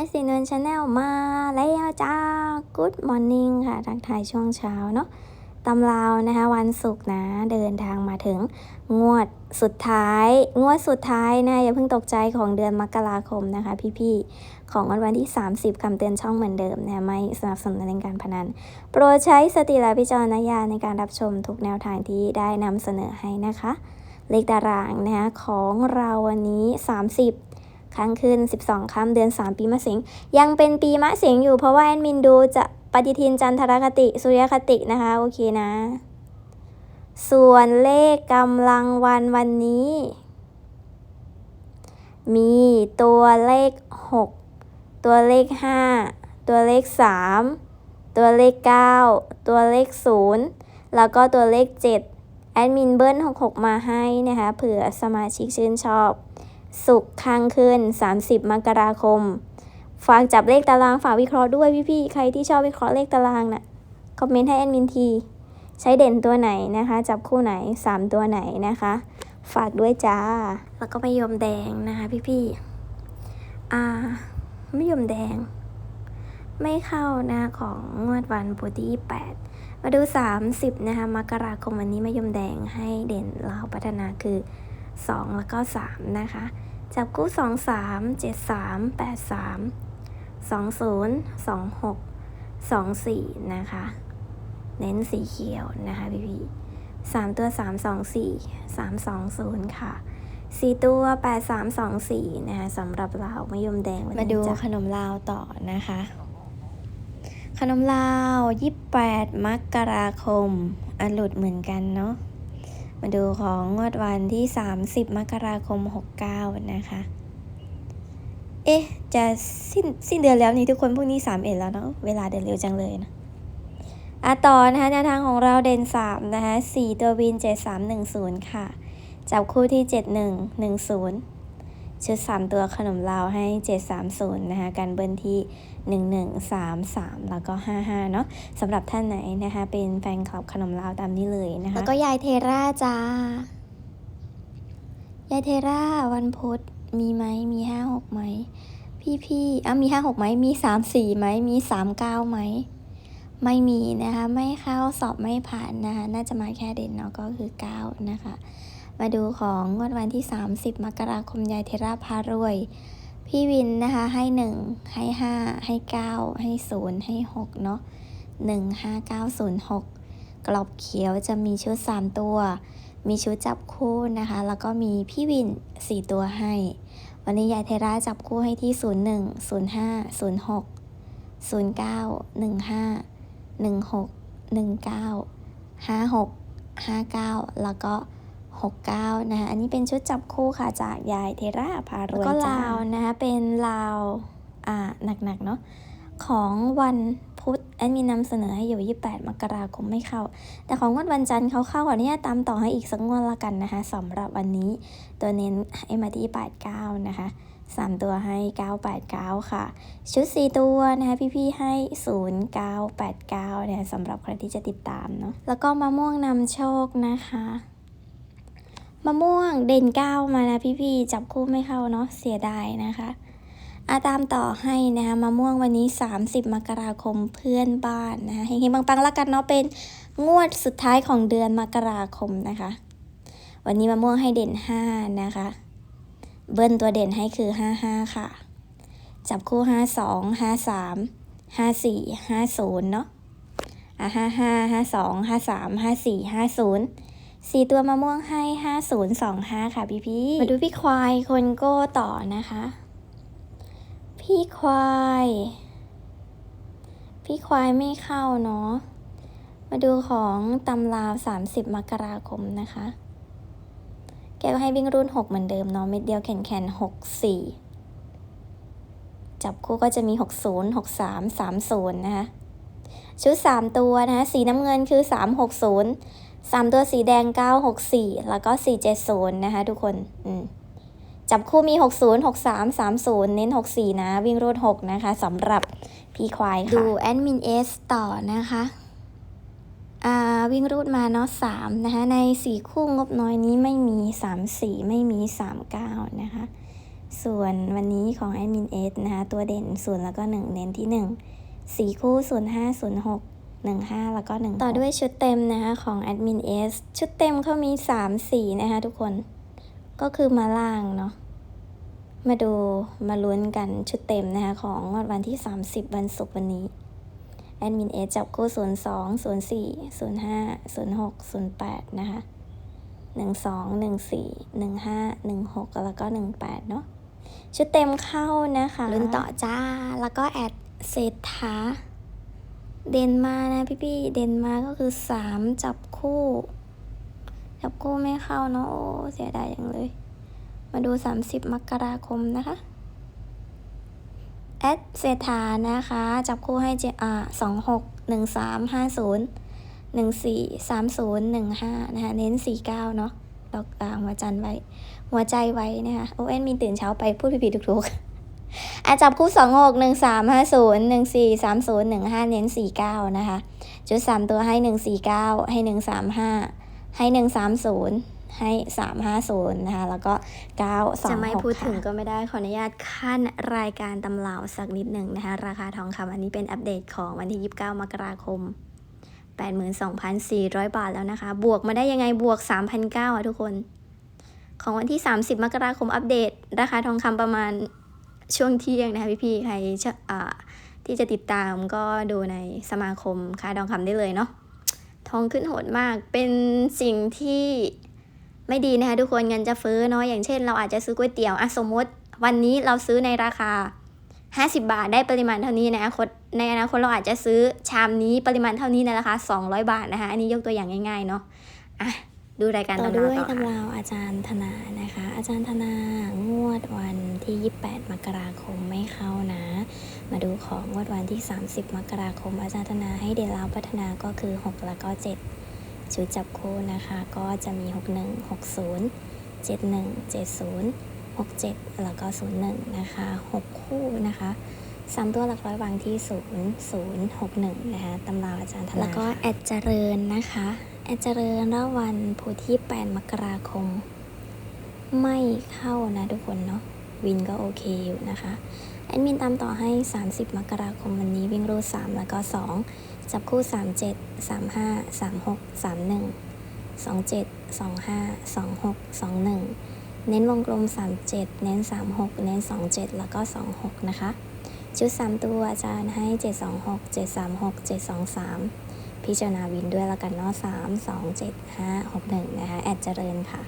พชรศรีนวลชาแนลมาแล้วจ้า Good Morning ค่ะ ทักทายช่วงเช้าเนาะตำราวนะคะ วันศุกร์นะ เดินทางมาถึงงวดสุดท้าย งวดสุดท้ายนะ อย่าเพิ่งตกใจของเดือนมกราคมนะคะ พี่ๆ ของวันวันที่ 30คำเตือนช่องเหมือนเดิมนะ ไม่สนับสนุนในการพนัน โปรดใช้สติและพิจารณญาณในการรับชมทุกแนวทางที่ได้นำเสนอให้นะคะ เลขตารางนะคะของเราวันนี้ 30 ครั้งคืน 12ค่ำเดือน 3 ปีมะเสงยังเป็นปีมะเสงอยู่เพราะว่าแอดมินดูจะปฏิทินจันทรคติสุริยคตินะคะ โอเคนะ ส่วนเลขกำลังวันวันนี้ มีตัวเลข 6 ตัวเลข 5 ตัวเลข 3 ตัวเลข 9 ตัวเลข 0 แล้วก็ตัวเลข 7 แอดมินเบิ้ล66 มาให้นะคะ เผื่อสมาชิกชื่นชอบ สุกค้างคืน 30 มกราคม ฝากจับเลขตารางฝากวิเคราะห์ด้วยพี่ๆ ใครที่ชอบวิเคราะห์เลขตารางนะ่ะ คอมเมนต์ให้แอดมินที ใช้เด่นตัวไหนนะคะ จับคู่ไหน 3 ตัวไหนนะคะ ฝากด้วยจ้า แล้วก็มะยมแดงนะคะพี่ๆ อ่ามะยมแดง ไม่เข้านะของงวดวันพุธที่ 8 มาดู 30 นะคะ มกราคมวันนี้มะยมแดงให้เด่นลาวพัฒนาคือ 2 แล้วก็ 3 นะคะ จับคู่ 2 3 7 3 8 3 2 0 2 6 2 4 นะคะ เน้นสีเขียวนะคะพี่พี่สามตัว 3 2 4 3 2 0 ค่ะสี่ตัว8 3 2 4นะคะสำหรับเราวมะยมแดงวันนี้มาดูจ้ะขนมลาวต่อนะคะ ขนมลาว28มกราคมอันหลุดเหมือนกันเนาะ มาดูของงวดวันที่ 30 มกราคม 69 นะคะ เอ๊ะ จะสิ้นสิ้นเดือนแล้วนี่ทุกคนพรุ่งนี้31แล้วเนาะ เวลาเดินเร็วจังเลยนะอะต่อนะคะแนวทางของเราเด่น 3 นะคะ 4 ตัววิน 7310 ค่ะ จับคู่ที่ 7110 ชุด 3 ตัวขนมลาวให้ 730 นะคะการเบิ้ลที่ 1133 แล้วก็ 55 เนาะสำหรับท่านไหนนะคะ เป็นแฟนคลับขนมลาวตามนี้เลยนะคะ แล้วก็ยายเทราจ้ายายเทราวันพุธมีไหมมีห้าหกไหม พี่พี่อะมีห้าหกไหมมีสามสี่ไหมมีสามเก้าไหมไม่มีนะคะ ไม่เข้าสอบไม่ผ่านนะคะ น่าจะมาแค่เด่นเนาะก็คือเก้านะคะ มาดูของงวดวันที่ 30 มกราคมยายเทราพารวย พี่วินนะคะให้ 1 ให้ 5 ให้ 9 ให้ 0 ให้ 6 เนาะ1 5 9 0 6 กรอบเขียวจะมีชุด 3 ตัว มีชุดจับคู่นะคะ แล้วก็มีพี่วิน 4 ตัวให้ วันนี้ยายเทราจับคู่ให้ที่ 01 05 06 09 15 16 19 56 59 แล้วก็ 69นะคะอันนี้เป็นชุดจับคู่ค่ะจากยายเทราพารวยแล้วก็จ้ลาวนะคะเป็นลาวอ่าหนักๆเนาะของวันพุธแอดมินนำเสนอให้อยู่ 28 มกราคมไม่เข้า แต่ของวันวันจันทร์เขาเข้าขออนุญาตตามต่อให้อีกสักงวดละกันนะคะสำหรับวันนี้ตัวเน้นให้มาที่ 89 นะคะ 3 ตัวให้ 989 ค่ะ ชุด 4 ตัวนะคะพี่ๆให้ 0989 นะคะสำหรับใครที่จะติดตามเนาะแล้วก็มะม่วงนำโชคนะคะ มะม่วงเด่นเก้ามานะพี่ๆจับคู่ไม่เข้าเนาะเสียดายนะคะอาตามต่อให้นะคะมะม่วงวันนี้ 30 มกราคมเพื่อนบ้านนะคะเฮงๆปังๆแล้วกันเนาะเป็นงวดสุดท้ายของเดือนมกราคมนะคะ วันนี้มะม่วงให้เด่น 5 นะคะ เบิ้ลตัวเด่นให้คือ 55 ค่ะ จับคู่ 52 53 54 50 เนาะอะ55 52 53 54 50 สี่ตัวมะม่วงให้ห้าศูนย์สองห้าค่ะพี่พี่มาดูพี่ควายคนโก้ต่อนะคะ พี่ควาย พี่ควายไม่เข้าเนาะมาดูของตำราวสามสิบมกราคมนะคะ แกก็ให้วิ่งรุ่นหกเหมือนเดิมเนาะเม็ดเดียวแขนแขนหกสี่จับคู่ก็จะมีหกศูนย์หกสามสามศูนย์นะคะ ชุดสามตัวนะคะ สีน้ำเงินคือสามหกศูนย์สามตัวสีแดง 964 แล้วก็ 470 นะคะทุกคนจับคู่มี 60 63 30 เน้น 64 นะ วิ่งรูด 6 นะคะสำหรับพี่ควายค่ะ ดูแอดมินเอสต่อนะคะวิ่งรูดมาเนาะ3นะคะใน4คู่งบน้อยนี้ไม่มี3 4ไม่มี3 9นะคะส่วนวันนี้ของแอดมินเอสนะคะตัวเด่นศูนย์แล้วก็1เน้นที่1 4คู่0 5 0 6 1 5 แล้วก็1ต่อด้วยชุดเต็มนะคะของแอดมินเอสชุดเต็มเขามี 3 สีนะคะทุกคน ก็คือมาล่างเนาะ มาดูมาลุ้นกันชุดเต็มนะคะของงวดวันที่ 30 วันศุกร์วันนี้แอดมินเอจับคู่ 0 2 0 4 0 5 0 6 0 8 นะคะ 1 2 1 4 1 5 1 6 แล้วก็ 1 8 เนาะ ชุดเต็มเข้านะคะลุ้นต่อจ้า แล้วก็แอดเศรษฐา เดนมานะพี่พี่ๆเดนมาก็คือ3จับคู่ จับคู่ไม่เข้าเนาะโอ้เสียดายอย่างเลย มาดู30มสิบมกราคมนะคะแอดเศรษฐานะคะ จับคู่ให้เจอ่าสองหกหนึ่งสามห้าศูนย์หนึ่งสี่สามศูนย์หนึ่งห้านะคะเน้นสี่เก้าเนาะดอกอ่าหัวจันไว้ หัวใจไว้นะคะโอเอ็นมีตื่นเช้าไปพูดผิดๆถูกๆ อาจับคู่สองหกหนึ่งสามห้าศูนย์หนึ่งสี่สามศูนย์หนึ่งห้าเน้นสี่เก้านะคะ จุดสามตัวให้หนึ่งสี่เก้าให้หนึ่งสามห้าให้หนึ่งสามศูนย์ให้สามห้าศูนย์นะคะ แล้วก็เก้าสองจะไม่พูดถึงก็ไม่ได้ขออนุญาตขั้นรายการตำเหลาสักนิดหนึ่งนะคะ ราคาทองคำอันนี้เป็นอัปเดตของวันที่ 29 มกราคม 82,400 บาทแล้วนะคะ บวกมาได้ยังไงบวก 3,900อะทุกคน ของวันที่ 30 มกราคมอัปเดต ราคาทองคำประมาณ ช่วงเที่ยงนะคะพี่ๆใครที่จะติดตามก็ดูในสมาคมค้าทองคำได้เลยเนาะทองขึ้นโหดมากเป็นสิ่งที่ไม่ดีนะคะทุกคนเงินจะเฟ้อเนาะอย่างเช่น เราอาจจะซื้อก๋วยเตี๋ยวอะสมมติ วันนี้เราซื้อในราคา 50 บาทได้ปริมาณเท่านี้ในอนาคตในอนาคตเราอาจจะซื้อชามนี้ปริมาณเท่านี้ในราคา 200 บาทนะคะอันนี้ยกตัวอย่างง่ายๆเนาะอะ ดูรายการต่อตำราด้วยต่อค่ะตำราวอาจารย์ธนานะคะ อาจารย์ธนางวดวันที่ 28 มกราคมไม่เข้านะ มาดูของงวดวันที่ 30 มกราคม อาจารย์ธนาให้เดลลาวพัฒนาก็คือ 6 แล้วก็ 7 ชุดจับคู่นะคะ ก็จะมี 61 60 71 70 67 แล้วก็ 01 นะคะ 6 คู่นะคะสามตัวหลักร้อยวางที่ 0 0 6 1 นะคะตำราวอาจารย์ธนาแล้วก็แอดเจริญนะคะ แอดเจริญระวันพุธที่ 8 มกราคม ไม่เข้านะทุกคนเนาะวินก็โอเคอยู่นะคะ แอดมินตามต่อให้ 30 มกราคมวันนี้วิ่งรูด3 แล้วก็ 2 จับคู่ 37 35 36 31 27 25 26 21 เน้นวงกลม 37 เน้น 36 เน้น 27 แล้วก็ 26 นะคะ ชุด 3 ตัวอาจารย์ให้ 726 736 723 พิจารณาวินด้วยละกันเนาะสามสองเจ็ดห้าหกหนึ่งนะคะแอดเจริญค่ะ